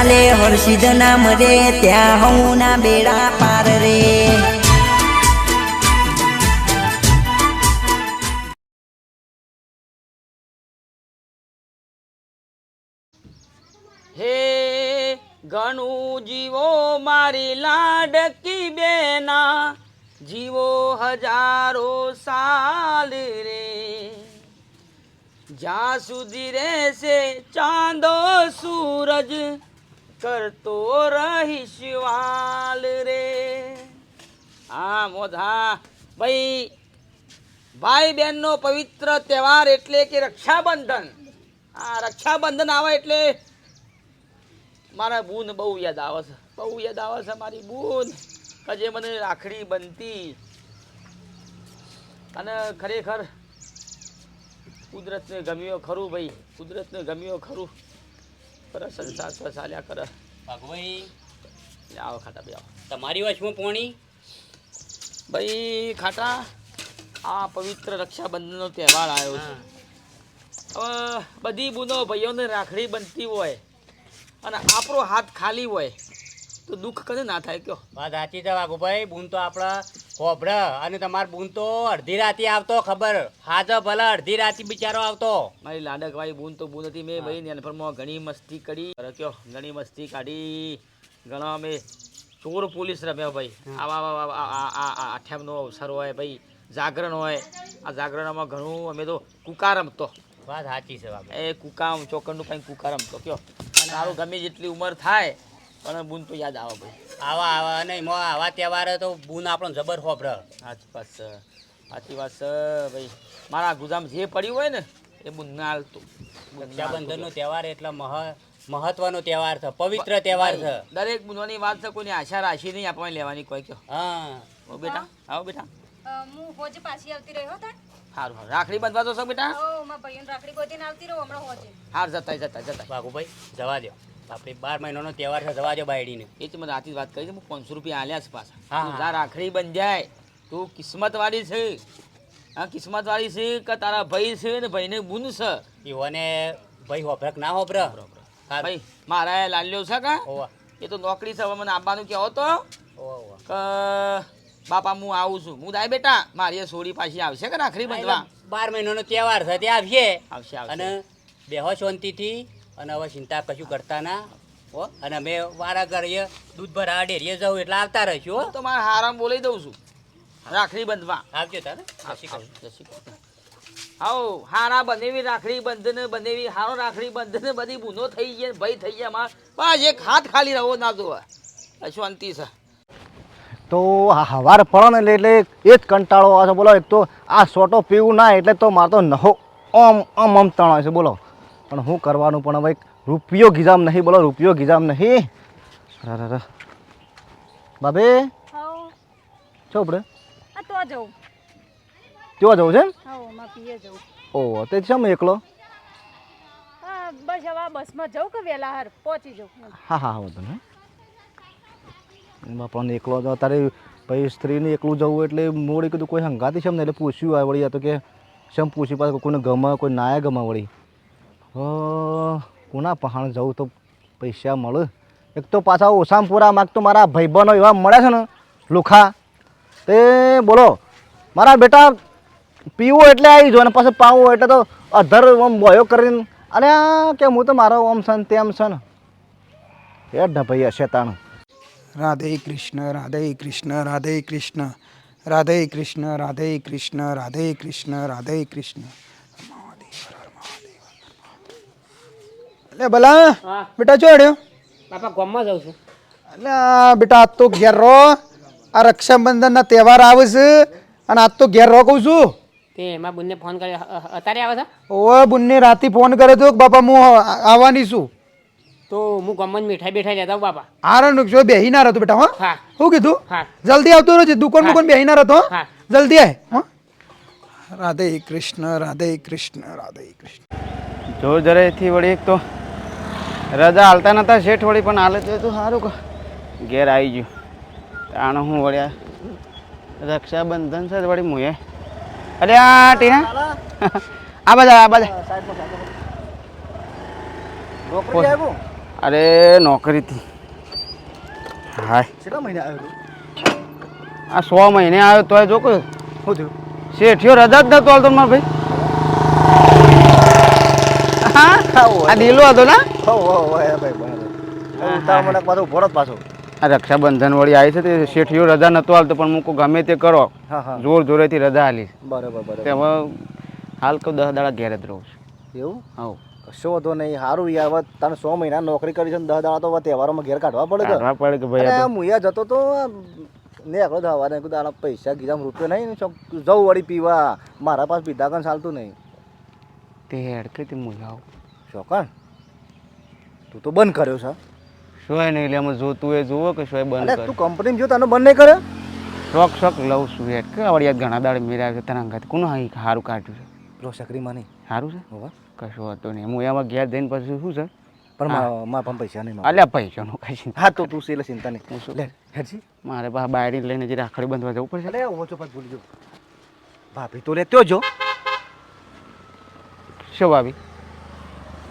ચાલે હર્ષિદ નામ રે, ત્યાં હું ના બેડા પાર રે. હે ઘણું જીવો મારી લાડકી બેના, જીવો હજારો સાલ રે. જ્યાં સુધી રહેશે ચાંદો સૂરજ કરતો રહીશ વાલ રે હા મોધા ભાઈ ભાઈ બહેનનો પવિત્ર તહેવાર એટલે કે રક્ષાબંધન. આ રક્ષાબંધન આવે એટલે મારા બૂન બહુ યાદ આવે છે. બહુ યાદ આવે છે મારી બૂન, કે જે મને રાખડી બનતી. અને ખરેખર કુદરતને ગમ્યો ખરું ભાઈ, કુદરતને ગમ્યો ખરું. કરે સંસાર તો ચાલ્યા કરે. ભગવાઈ. લે આવો ખાટા બે આવો તમારી વચમાં પોણી? ભાઈ ખાટા આ પવિત્ર રક્ષાબંધનનો તહેવાર આવ્યો છે. હવે બધી બુનો ભાઈઓને રાખડી બનતી હોય અને આપણો હાથ ખાલી હોય તો દુઃખ કને ના થાય કયો? વાત સાચી છે વાઘુભાઈ. બૂન તો આપણા હોભળ અને તમાર બૂન તો અડધી રાતે આવતો ખબર? હાજો ભલે અડધી રાતે બિચારો આવતો. મારી લાડકવાળી બૂન તો બૂન હતી મેં ભાઈ નેનફરમાં ઘણી મસ્તી કરી. કયો ઘણી મસ્તી કાઢી. ઘણા અમે ચોર પોલીસ રમ્યો ભાઈ. આવા આવા આઠ્યામનો અવસર હોય ભાઈ. જાગરણ હોય. આ જાગરણમાં ઘણું અમે તો કુકા રમતો. વાત સાચી છે એ કુકા ચોકરનું કંઈ કુકા રમતો. કયો? મારું ગમે જેટલી ઉંમર થાય પણ બૂન તો યાદ આવે ભાઈ. આવા આવા અને એમાં આવા તહેવાર તો બૂન આપણો જબર હોભળ સાચી વાત છે સાચી વાત છે ભાઈ. મારા ગુજામ જે પડ્યું હોય ને એ બૂન ના હાલતું. રક્ષાબંધનનો તહેવાર એટલા મહ મહત્વનો તહેવાર છે પવિત્ર તહેવાર છે. દરેક બુનવાની વાત છે કોઈની આશા રાશી નહીં આપણે લેવાની કોઈ કયો હા. ઓ બેટા આવો બેટા. હું હોજ પાછી આવતી રહ્યો હતા રાખડી બાંધવા તો છો બેટા? ઓ મારા ભાઈઓને રાખડી ગોતીને આવતી રહો હમણાં હોજે. હાર જતા જતા જતા બાગુભાઈ જવા દો આપણે બાર મહિનાનો તહેવાર છે જવા દો બાયડીને. એ જ મને આથી વાત કરી છે હું પાંચસો રૂપિયા આલ્યા છે પાછા. હા, તું હા. જા બંધ જાય. તું કિસ્મત વાળી છે. હા કિસ્મત વાળી છે કે તારા ભાઈ છે ને ભાઈને બુન છે? ઈવોને ભાઈ હોભરક ના હોભર. ભાઈ મારા લાલ્યો છે કા? એ તો નોકરી છે હવે મને આવવાનું કહેવો તો. બાપા હું આવું છું. હું દાય બેટા મારી એ સોડી પાછી આવશે કે રાખડી બંધવા? બાર મહિનાનો તહેવાર છે ત્યાં આવીએ આવશે આવશે. અને બેહો શાંતિથી અને હવે ચિંતા કશું કરતા ના હો. અને અમે વારા કરીએ દૂધ ભરા ડેરીએ જવું એટલે આવતા રહીશું હો. તો મારા હારામ બોલાવી દઉં છું. રાખડી બંધવા આવજો તારે. આવો હારા બનેવી રાખડી બંધન બનેવી હારો રાખડી બંધ ને બધી બુનો થઈ ગઈ ભાઈ થઈ ગયા માર બસ એક હાથ ખાલી રહો ના જોવા શાંતિ છે. તો આ હવાર પડે ને એટલે એટલે એ જ કંટાળો આવે છે. બોલો એક તો આ સોટો પીવું ના એટલે તો મારતો નહો. ઓમ ઓમ ઓમ તણાય છે. બોલો પણ શું કરવાનું પણ હવે રૂપિયો ગીજામ નહીં બોલો રૂપિયો ગીજામ નહીં. બાબે છો આપણે તો જવું ત્યાં જવું છે ઓહો તે છે એકલો? હા બસ હવે બસમાં જવું કે વહેલા હાર? પહોંચી જવું હા હા હા વાંધો નહીં. બાપાને એકલો જ તારે પછી સ્ત્રીને એકલું જવું એટલે મોડી કીધું કોઈ હંગાતી છે ને એટલે પૂછ્યું આ વળી આ તો કે શમ પૂછ્યું પાછું કોઈને ગમે કોઈ નાયા ગમે વળી. હ કોના પહાણ જવું તો પૈસા મળે? એક તો પાછા ઓછામાં પૂરા માગ તો મારા ભાઈબંધો એવા મળ્યા છે ને, લુખા. તે બોલો, મારા બેટા પીવું એટલે આવી જો અને પછી પાવું એટલે તો અધર આમ બોયો કરીને. અને કે હું તો મારો ઓમ છે ને તેમ છે ને. એ ઢભાઈ હશે તાણ રાધે કૃષ્ણ રાધે કૃષ્ણ રાધે કૃષ્ણ. રાધે કૃષ્ણ રાધે કૃષ્ણ રાધે કૃષ્ણ રાધે કૃષ્ણ. એટલે ભલા હા. બેટા ચોડ્યો બાપા ગામમાં જાઉં છું. એટલે આ બેટા આજ તો ઘેર રહો. આ રક્ષાબંધનના તહેવાર આવે છે અને આજ તો ઘેર રહો કહું છું. તે એમાં બુનને ફોન કર્યો. અ- અ- અત્યારે આવે છે? ઓ બુનને રાતે ફોન કર્યો તો કે બાપા હું આવવાની છું. તો હું ગામમાં જ મીઠાઈ બેઠાઈ લેતા આવું બાપા. આરણ જો બેહી ના રહેતો બેટા હા. હા. શું કીધું? હા. જલ્દી આવતો રહેજે દુકાન મુકન બેહી ના રહેતો હા. જલ્દી આય હો. રાધે કૃષ્ણ રાધે કૃષ્ણ રાધે કૃષ્ણ. જો જરેથી વળી એક તો રજા હાલતા નતા શેઠ વળી પણ હાલે તો તો સારું ઘેર આવી ગયું. આણો હું વળ્યા રક્ષાબંધન છે વળી મુએ. અરે આ ટીના? આ બધા આ બધા. અરે નોકરી નોકરીથી. હાય. કેટલા મહિને આવ્યો આ સો મહિને આવ્યો તોય જો કે શું થયું? શેઠિયો રજા જ નતો હાલતો મારા ભાઈ. હા? આ દીલો હતો ને? હો હો હો ભાઈ તાર મને પાછો ભરો પાછો. આ રક્ષાબંધન વળી આવી છે તે શેઠિયો રજા નતો હાલતો પણ મૂકો ગમે તે કરો. હા હા. જોર જોરેથી રજા હાલી બરાબર બરાબર. હવે હાલ કહું દસ દાડા ઘેર જ રહું છું. એવું? હવ. કશો વધો નહીં સારું યાર તને સો મહિના નોકરી કરી છે ને દસ દાડા તો તહેવારોમાં ઘેર કાઢવા પડે કાઢવા પડે કે ભાઈ હું યા જતો તો ને એકલો થવા ને કીધું પૈસા કીધા રૂપિયો નહીં જવું વળી પીવા. મારા પાસે પીધા કણ ચાલતું નહીં. તે હેડકે તે મું આવું શોકણ તું તો બંધ કર્યો છે. શોય નહીં એટલે અમે જોતું એ જુઓ કે શોય બંધ અરે તું કંપની જો તને બંધ નહીં કરે શોખ શોખ લઉં છું હેડ કે વળી ઘણા દાડે મેળવ્યા છે તને અંગાત કોનું હાઈ સારું કાઢ્યું છે? લો સકરીમાં નહીં સારું છે? હોવા. કશું હતો નહીં. હું એમાં ઘેર જઈને પછી શું છે? પણ મા- પૈસા નહીં. અલ્યા પૈસાનું કઈ હા તો તું ચિંતા નહીં. હું શું? લે હેડજી. મારે પાસે બાયડી લઈને જે રાખડી બંધવા જવું પડશે. ઓછો પાછ ભાભી તો લેતો જો. શું ભાભી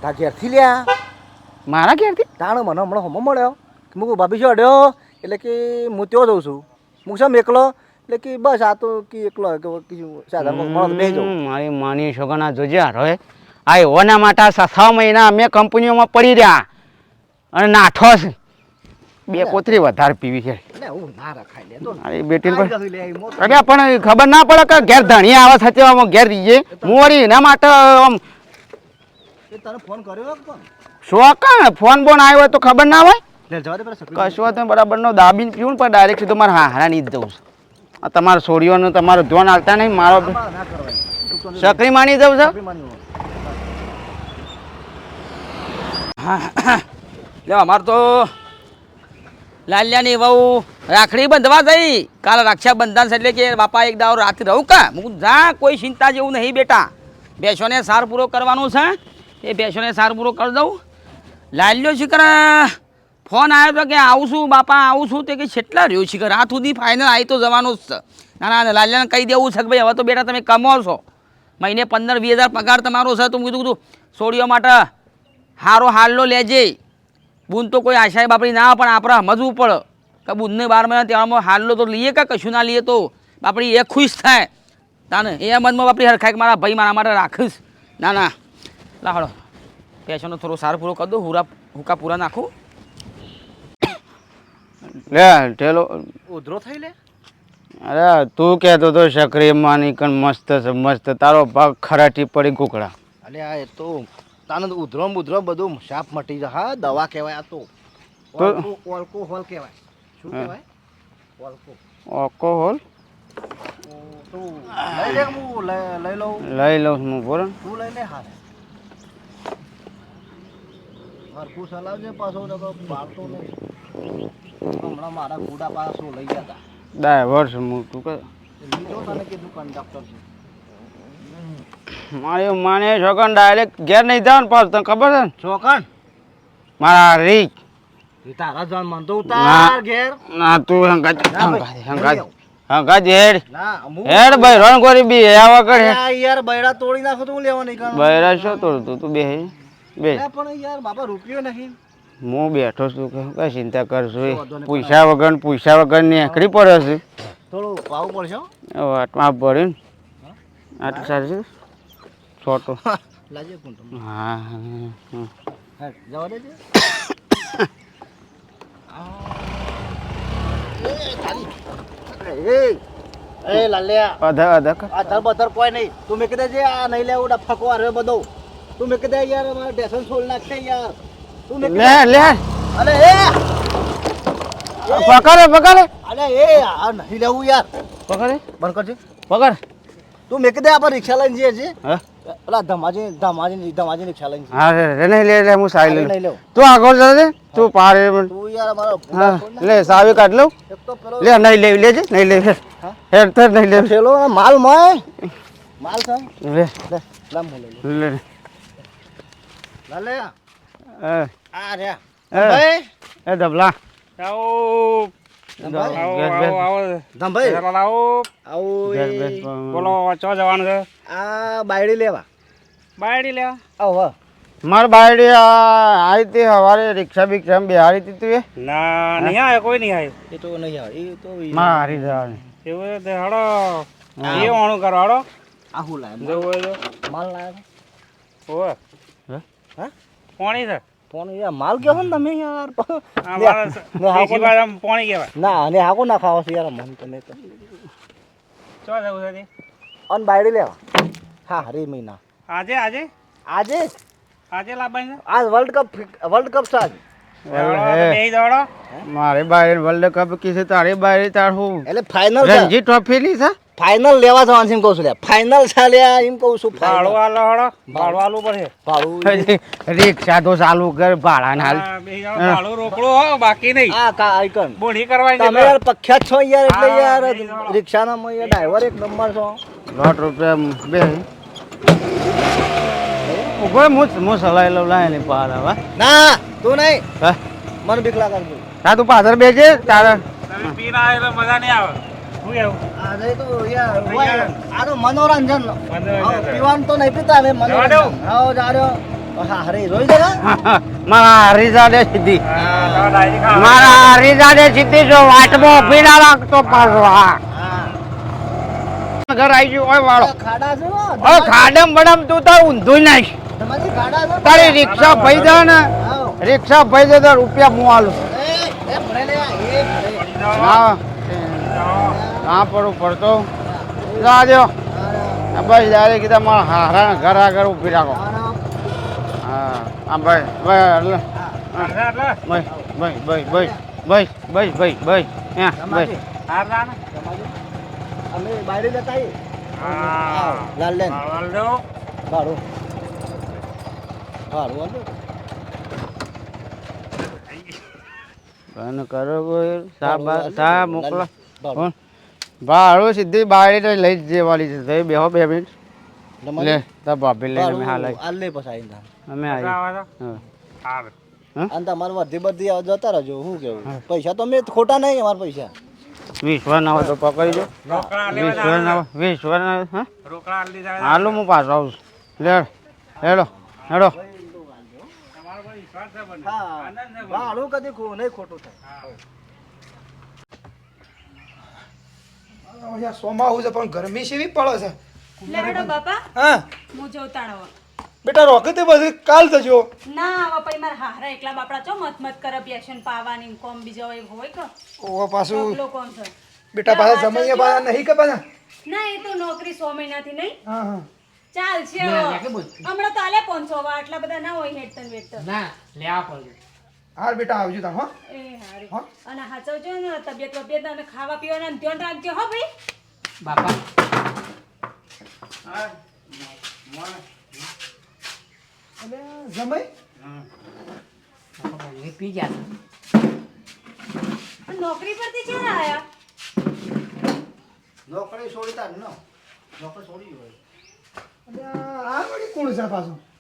તા ઘેરથી લ્યા. મારા ઘેરથી? તાણો મને હમણાં હમો મળ્યો કે મુકુ ભાભી શું અડ્યો એટલે કે હું ત્યો જઉં છું. હું શેમ એકલો એટલે કે બસ આ તો કે એકલો મારી માની છોકરા જોજ્યા હવે આ એવાના માટે છ મહિના અમે કંપનીઓમાં પડી રહ્યા. અને નાઠો છે બે કોતરી વધારે પીવી છે. પણ. અરે ખબર ના પડે કે ઘેર ધણી આવે સચવામાં ઘેર રહીએ. હું વળી એના માટે આમ એ તને ફોન કર્યો કે પણ ફોન બોન આવ્યો તો ખબર ના હોય? લે જવા દે પેલા સકરી તો બરાબરનો દાબીને પીવું પણ ડાયરેક્ટ સીધો મારે હારા નહીં જ જવું આ તમારા છોડીઓનું તમારું ધ્યાન આવતા નહીં મારો ના ના કરવાય તું તો સકરી માની જવું છે? સકરી માની હોય. લે અમાર તો લાલિયાની વહુ રાખડી બંધવા જઈ કાલે રક્ષાબંધન છે એટલે કે બાપા એક દાવ રાતે રહું કા? હું જા કોઈ ચિંતા જેવું નહીં બેટા. બેસોને સાર પૂરો કરવાનું છે એ બેસોને સાર પૂરો કરી દઉં. લાલ્યો શિખર, ફોન આવ્યો તો કે આવું છું બાપા, આવું છું. તે કે છેટલા રહ્યો શિખર? આ સુધી ફાઇનલ આવી તો જવાનું જ છે. ના ના, લાલ્યાને કહી દેવું છે કે ભાઈ, હવે તો બેટા તમે કમો છો મહિને પંદર, વીસ હજાર પગાર તમારો છે. તો હું કીધું કીધું સોડીઓ માટે હારો હાલનો લેજે. બૂન તો કોઈ આશાએ બાપડી ના, પણ આપણે સમજવું પડે કે બૂનને બાર મહિના તહેવારમાં હાલનો તો લઈએ કે કશું ના લઈએ તો? બાપડી એ ખુશ થાય. તાને એ મનમાં બાપડી હરખાય કે મારા ભાઈ મારા માટે રાખીશ ના ના. લાહડો પેશનનો થોડો સાર પૂરો કરી દઉં હુરા હુકા પૂરા નાખું. લે ઠેલો ઉધરો થઈ લે? અરે તું કહેતો તો સકરી માની કણ મસ્ત છે મસ્ત. તારો ભાગ ખરાટી પડી કુકડા અરે આ એ તો તાને તો ઉધરો ઉધરો બધું સાપ મટી જાય. હા દવા કહેવાય આ તો. તો- ઓલ્કો- ઓલ્કોહોલ કહેવાય. શું કહેવાય? ઓલ્કો. ઓલ્કોહોલ? લઈ હું લઉં. લઈ લઉં હું બોલો. તું લઈ લે હારે હરખું ચલાવજે પાછો ને તો પાડતો નહીં. હમણાં મારા ગુડા પાછો લઈ ગયા હતા. ડ્રાઈવર છું હું તું કે લીધો તને કીધું કંડક્ટર છે. મારે માને છોકરા ડાયરેક્ટ ઘેર નહીં જાવ ને પાછું તને ખબર છે ને? ચોકણ મારા રીક. તારા જાન મન તો ઉતાર ઘેર. ના તું હંગાજ હંગાજ હંગાત હેડ. હેડ ભાઈ રણગોરી બી આવા હેડ યાર બૈરા તોડી નાખો તો હું લેવા નહીં બૈરા શું તોડતું તું તું બે બે. પણ યાર બાપા રૂપિયો નહીં હું બેઠો છું કે કઈ ચિંતા કરશું પૈસા વગર પૈસા વગરની પડે છે. થોડું પાવું પડશે વાટમાં ભર્યું આટલું સારું છે. છોટો. હા જવા દેજે એ લાલ્યા. અધર અધા કર. બધર કોઈ નહીં. તું મેં કીધે છે આ નહીં લેવું ફકવા આ બધો. તું મેં કીધે યાર મારે ટેશન છોડ નાખશે યાર. તું મેં લે લે. અરે એ. પકડે પકડે. અરે એ આ નહીં લેવું યાર. પકડે. બંધ કરજે. પકડ. તું મેં કીધે આપણે રિક્ષા લઈને જઈએ છીએ. પેલા ધમાજી ધમાજી ધમાજી રિક્ષા લઈને હા રે નહીં લે લે હું સાઈ લઈ લઉં. લેવું. તું આગળ જજે તું પારે તું યાર અમારો હા લે સાવી કાઢ લઉં. લે નહીં લે લેજે. નહીં લે હેડ. થર નહીં લે થેલો માલ મોય. માલ છે. લે. લે લે. લાલે? આ રે ભાઈ એ ધબલા. આવો. મારે બાયડી આવી હતી સવારે રિક્ષા બિક્ષા બિહારી હતી તું ના નહીં આવે કોઈ નહીં આવ્યું એ નહીં આવે એ તો મારી એ વાણું કરો હડો આહુ લાય જવું હે? પોણી છે. પોણી યાર માલ કેવો ને તમે યાર? પોણી કહેવાય. ના અને હાકો ના ખાવા છે યાર મન તમે તો. ચો જવું છે અન બાયડી લેવા. હા હરી મહિના. આજે આજે? આજે? આજે લાવવાની આજ વર્લ્ડ કપ વર્લ્ડ કપ છે મારે બાયડી વર્લ્ડ કપ કી છે તારી બાયડી તાર હું એટલે ફાઇનલ છે. રણજી ટ્રોફી લી છે ફાઇનલ લેવા જવાનું છે એમ કહું છું લે ફાઇનલ ચાલે એમ કહું છું ભાડું આલો હળો ભાડું આલવું પડે ભાડું રિક્ષા તો ચાલુ કર ભાડા ના હાલ. હા, બેસી જાઓ. ભાડું રોકડો હો બાકી નહીં. આ કા આઈકન બોડી કરવાની તમે યાર પ્રખ્યાત છો યાર એટલે યાર. રિક્ષાના માં યાર ડ્રાઈવર એક નંબર છો. દોઢ રૂપિયા બે. ઊભો હું હું સલાઈ લઉં લાય ને પાર હવે. ના તું નહીં. મને બીક લાગે તું પાછળ બેજે તારે. પીના એટલે મજા નહીં આવે. મનોરંજન. પીવાનું નહીં પીતા મારા હરીજાડે સીધી. મારા હરીજાડે સીધી જો વાટમો પીડા લાગતો પાછો ઘર આવી ગયું ખાડમ બડમ તું તો ઊંધું નાખ. તારી રિક્ષા ભાઈ દે ને. રિક્ષા ભાઈ દે તો રૂપિયા હું હા પડું પડતો. જા બસ ડાયરે કીધા મારા હારા ઘર આગળ ઊભી રાખો. હા હા ભાઈ ભાઈ. ભાઈ ભાઈ ભાઈ ભાઈ ભાઈ ભાઈ ભાઈ ભાઈ હા ભાઈ. અમે બાયડી લેતા હા. લાલ લેન. ભાડું કરો મોકલો. ભાડું સીધી બાળી બારી લઈ જવાની છે. થઈ બેહો બે મિનિટ. લે તાર ભાભી લઈને અમે હાલ આલે પછી અમે આવી. હા. અને તમારે વર્ધી બધી જતા રહેજો શું કેવું? પૈસા તો મેં ખોટા નહીં અમારા પૈસા. વીસ હોય તો પકડી જો વીસ વાર હાલો હું પાછો આવું લે હેડો હેડો. અહીંયા સોમાવું છે પણ ગરમી સેવી પડે છે. લેડો બાપા હા? હું જઉં તાણો બેટા રોકેતે બધી? કાલ થજો ના હવે પછી મારા હારા એકલા બાપડા ચો મત મત કરે પેશન પાવાની કોમ બીજો હોય હોય કે? ઓ પાછું કોમ છે. બેટા પાછા જમૈયા પાછા નહીં કે પાછા? ના એ તો નોકરી સો મહિનાથી નહીં. હા હા. ચાલશે હમણાં તો આલે પાંચસો વા આટલા બધા ના હોય હેડતન વેડતન ના લેવા પડશે હાર બેટા આવજો તા હો. એ હારી. હા? અને હાચવજો ને તબિયત તબિયત અને ખાવા પીવાના ધ્યાન રાખજો હો ભાઈ. બાપા. હા. અને જમાઈ. બાપા બહુ પી ગયા છે? નોકરી પરથી ક્યાં ને આયા? નોકરી છોડી તાર નો. નોકરી છોડી હોય. અલે આ વળી કોણ છે પાછું?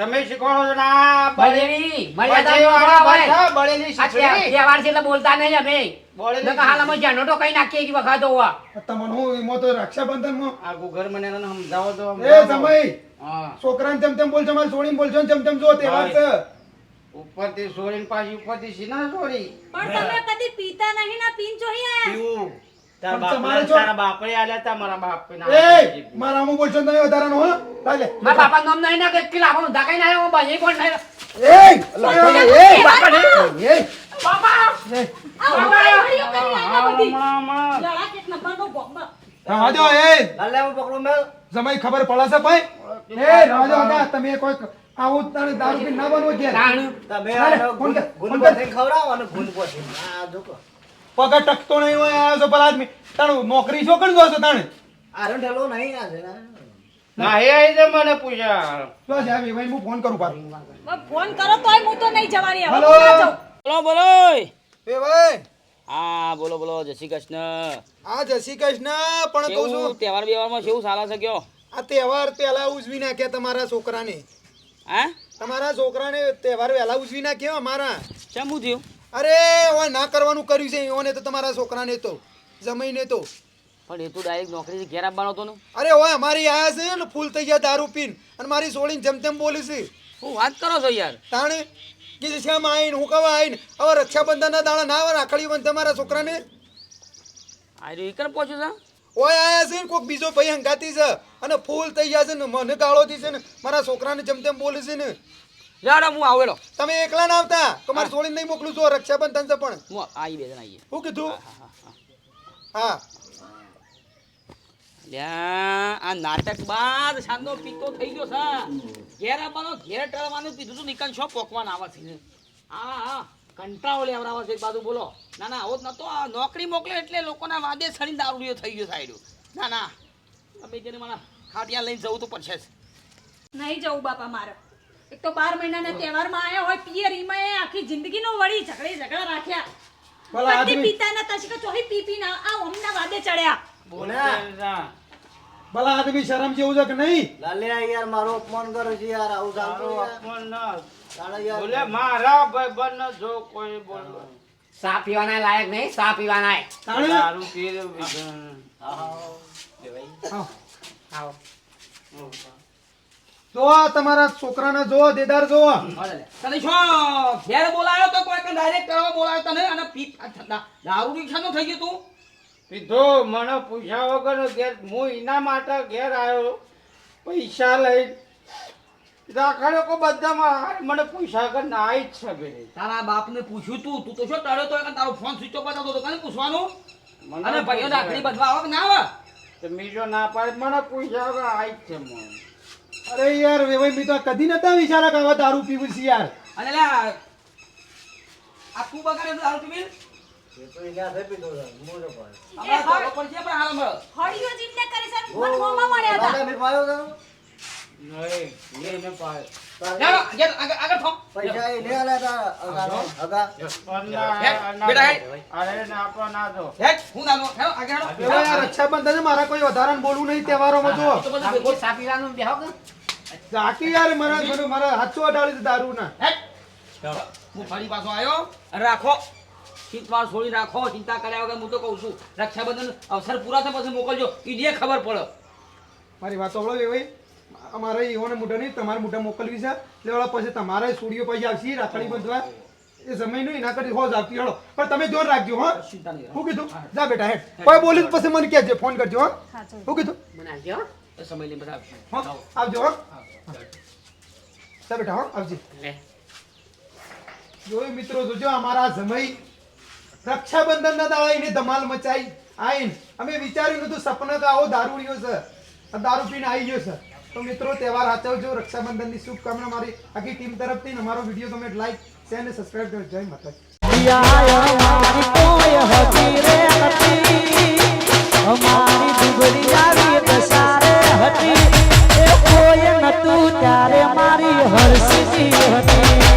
તમે શીખવાડો છો ના? બળેલી મર્યાદા બળેલી બળેલી. છે એટલે બોલતા નહીં અમે. બોલેલી હાલ અમે જાનો તો કઈ નાખીએ કે વખત હોવા તમને હું એમાં તો રક્ષાબંધનમાં આ ગુગર મને એને સમજાવો તો એ જમાઈ છોકરાને તેમ તેમ બોલજો મારે છોડીને બોલજો ને તેમ તેમ જો તહેવાર છે. ઉપરથી સોરીને પાછી ઉપરથી સીના સોરી પણ તમે કદી પીતા નહીં ના પીન ચોહી આયા પીવું. પણ તારા બાપરે આલ્યા તા ભાઈ કોણ તમે કોઈ? આવું તને દારૂ પી ના બનવું કે? તમે ખવડાવો અને ગુંદ પછી પગાર ટકતો નહીં હોય આવ્યો છો પેલા આદમી. તારું નોકરી શું કરી દો છો તાણે? આરો ઢેલો નહીં આ છે ના. એ આઈ છે મને પૂછ્યા જો છે ભાઈ હું ફોન કરું પાછું. ફોન કરો તોય હું તો નહીં જવાની હવે. હલો. હું ના જાઉં. બોલો બોલો એ ભાઈ. હા બોલો બોલો જય શ્રી કૃષ્ણ. આ જય શ્રી કૃષ્ણ પણ કહું છું. તહેવાર બેવારમાં કેવું સાલા છે કયો? આ તહેવાર પહેલા ઉજવી નાખ્યા તમારા છોકરાને. હા? તમારા છોકરાને તહેવાર વહેલા ઉજવી નાખ્યો અમારા. શું હું થયું અરે હવે ના કરવાનું કર્યું છે એઓને તો તમારા છોકરાને તો જમીને તો. પણ એ તો ડાયરેક્ટ નોકરી ઘેર આવવાનો હતો ને. અરે ઓય અમારી આયા છે ને ફૂલ થઈ ગયા દારૂ પીન અને મારી સોળીને જેમ તેમ બોલી છે. હું વાત કરો છો યાર? તાણે કે શ્યામ આવીને હું કવા આવીને હવે રક્ષાબંધનના દાણા ના આવે રાખડી બંધ તમારા છોકરાને? આર્યું એ કરે પહોંચ્યું છે ઓય આયા છે ને કોઈક બીજો ભાઈ હંગાતી છે અને ફૂલ થઈ ગયા છે ને મને ગાળોથી છે ને મારા છોકરાને જેમ તેમ બોલે છે ને. જાડો હું આવેલો તમે એકલા ના આવતા? તો મારે છોડીને નહીં મોકલું છું રક્ષાબંધન છે પણ. હું આવી બે જણા આવીએ શું કીધું? હા આ નાટક બાદ સાંજનો પીતો થઈ ગયો સા ઘેર આપવાનો ઘેર ટળવાનું પીધું તું નીકળ છો પોકવાન આવા છે. હા હા. કંટાળો લેવડાવે છે એક બાજુ બોલો. ના ના આવો જ નતો. આ નોકરી મોકલે એટલે લોકોના વાદે સણી દારૂડિયો થઈ ગયો સાઈડ ના ના. તમે જેને મારા ખાટિયા લઈને જવું તો પડશે નહીં જવું બાપા મારે. એક તો બાર મહિનાના તહેવારમાં આયા હોય પિયરીમાં એ આખી જિંદગીનો વળી ઝઘડે ઝઘડા રાખ્યા. ભલા પતિ આદમી પિતાના તશકે ચોહી પી પી ના આ ઓમના વાદે ચડ્યા. ભલા. આદમી શરમ જેવું છે કે નહીં? લાલ્યા યાર મારો અપમાન કરે છે યાર આવું ચાલતો અપમાન યાર બોલે મારા ભાઈબંધ જો કોઈ બોલો સા પીવાના લાયક નહીં સા પીવાના દારૂ પી આવો. આવો જો તમારા છોકરાને જો દેદાર જો. તને શું ઘેર બોલાયો તો કોઈ ડાયરેક્ટ કરવા બોલાયો તને અને પી દારૂ રિક્ષાનો થઈ ગયું તું? પીધો મને પૂછ્યા વગર ઘેર હું એના માટે ઘેર આવ્યો પૈસા લઈ રાખડ્યો કો બધામાં મને પૂછ્યા વગર ના આવી જ છે બે તારા બાપને પૂછ્યું તું. તું તો શું તળ્યો તો કે તારો ફોન સ્વિચ ઓફ બતાવતો હતો કને પૂછવાનું? મને અને ભાઈઓ. દાખલી બધવા આવે ના આવે? તો મીજો ના પાડે. મને પૂછ્યા વગર આવી જ છે મને અરે યાર વેવાઈ મી તો કદી નતા વિચારા કાવા દારૂ પીવું છે યાર. અને લે આ તું બગાડે દારૂ પીવી એ તો ઈ થઈ પીધો છે? મોઢો પર. આપણા ધોકો પડશે પણ હાલ મળે હળીઓ જીમને કરે છે મન મોમાં મળ્યા હતા. લાલ્યા મેં પાયો તારો? નહીં એ ન પાડે ચાલો આગળ આગળ આગળ થો પૈસા એ લે આલ્યા તારા અગાનો, અગા. પણ ના- હેડ, ના બેટા દો. અરે ના આપો ના દો. હેટ હું નાનો હેલો આગળ હેલો રક્ષાબંધન મારા કોઈ વધારાને બોલવું નહીં તહેવારોમાં જો તો બધું ભેગું સા પીવાનું બેહો કે? ઝાકી યાર મારા મને મારા હાથો અડાડી દે દારૂ ના. હું ફરી પાછો આવ્યો અને રાખો. ચિંતા છોડી રાખો ચિંતા કર્યા વગર હું તો કહું છું રક્ષાબંધન અવસર પૂરા થાય પછી મોકલજો. ઈડીએ ખબર પડે. મારી વાત સાંભળો ભાઈ. અમારે ઈવોને મોઢા નહીં તમારે મોઢા મોકલવી છે. એટલે પછી તમારે સુડીઓ પછી આવશે રાખડી બંધવા. એ સમય નહીં એના કરી હોજ આવતી હળો પણ તમે જોર રાખજો હા. ચિંતા નહીં કીધું? જા બેટા હેડ. કોઈ બોલી પછી મને કહેજો ફોન કરજો હા. હું શું કીધું? મને આવજો એ સમય લઈને બધા આવશું. આવજો હા. જા બેટા હા આવજે. લે. જોયું મિત્રો જોજો અમારા જમઈ રક્ષાબંધનના દાડા એને ધમાલ મચાઈ. આઈન અમે વિચાર્યું નતું સપના તો આવો દારૂડિયો છે. દારૂ પીને આવી ગયો છે. તો મિત્રો તહેવાર સાચવજો રક્ષાબંધનની શુભકામના મારી આખી ટીમ તરફથી અમારો વીડિયો તમે લાઈક શેર અને સબસ્ક્રાઇબ કરો જય માતા અમારી દુબળી આવી હતી. એ કોઈ નતું ત્યારે મારી હરસી હતી.